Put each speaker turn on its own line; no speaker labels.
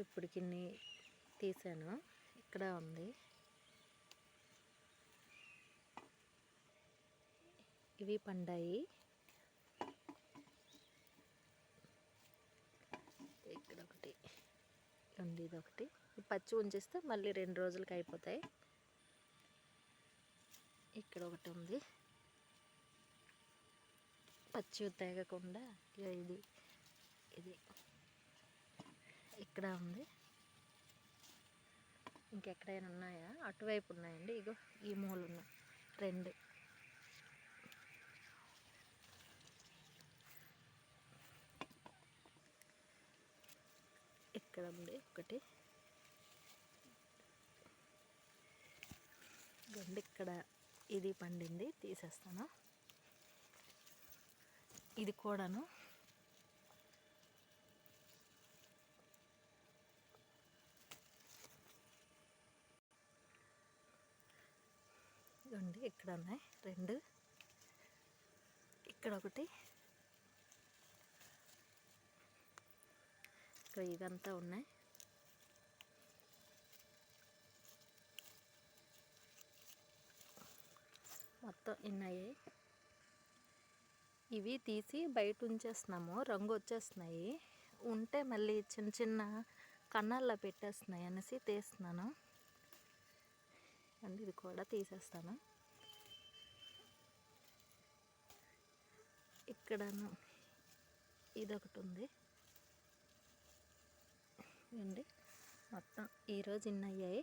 ఇప్పుడు కిన్ని తీసాను. ఇక్కడ ఉంది. ఇవి పండాయి. ఇక్కడ ఒకటి ఉంది ఇది ఒకటి పచ్చి ఉంచేస్తే మళ్ళీ రెండు రోజులకి అయిపోతాయి. ఇక్కడ ఒకటి ఉంది. పచ్చి తేగకుండా ఇది. ఇది. ఇక్కడ ఉంది. ఇంకెక్కడైనా ఉన్నాయా? అటువైపు ఉన్నాయండి. ఇగో ఈ మూలు ఉన్నాయి రెండు. ఇక్కడ ఉంది ఒకటి. రెండు ఇక్కడ ఇది పండింది తీసేస్తాను. ఇది కూడాను ఇదిగోండి ఇక్కడ ఉన్నాయి రెండు. ఇక్కడ ఒకటి ఇక్కడ ఇదంతా ఉన్నాయి. మొత్తం ఇన్నాయి. ఇవి తీసి బయట ఉంచేస్తున్నాము రంగు వచ్చేస్తున్నాయి ఉంటే మళ్ళీ చిన్న చిన్న కన్నాల్లో పెట్టేస్తున్నాయి అనేసి తీస్తున్నాను. అండ్ ఇది కూడా తీసేస్తాను. ఇక్కడను ఇదొకటి ఉంది. అండి మొత్తం ఈరోజు ఇన్ని అయ్యాయి.